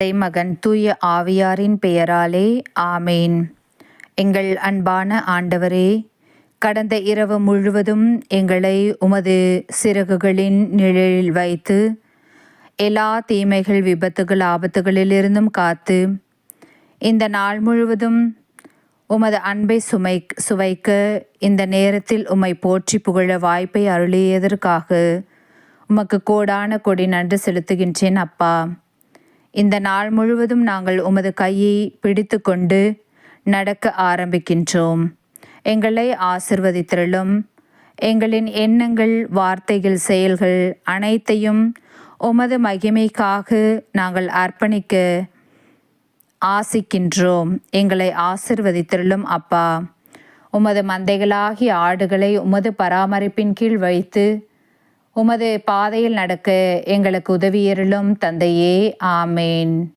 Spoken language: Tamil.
மகன் தூய ஆவியாரின் பெயராலே ஆமேன். எங்கள் அன்பான ஆண்டவரே கடந்த இரவு முழுவதும் எங்களை உமது சிறகுகளின் நிழலில் வைத்து எல்லா தீமைகள் விபத்துகள் ஆபத்துகளிலிருந்தும் காத்து இந்த நாள் முழுவதும் உமது அன்பை சுமை சுவைக்க இந்த நேரத்தில் உம்மை போற்றி புகழ வாய்ப்பை அருளியதற்காக உமக்கு கோடான கொடி நன்றி செலுத்துகின்றேன் அப்பா. இந்த நாள் முழுவதும் நாங்கள் உமது கையை பிடித்து கொண்டு நடக்க ஆரம்பிக்கின்றோம். எங்களை ஆசிர்வதித்திரளும். எங்களின் எண்ணங்கள் வார்த்தைகள் செயல்கள் அனைத்தையும் உமது மகிமைக்காக நாங்கள் அர்ப்பணிக்க ஆசிக்கின்றோம். எங்களை ஆசிர்வதித்திரளும் அப்பா. உமது மந்தைகளாகிய ஆடுகளை உமது பராமரிப்பின் கீழ் வைத்து உமது பாதையில் நடக்க எங்களுக்கு உதவியருளும் தந்தையே ஆமேன்.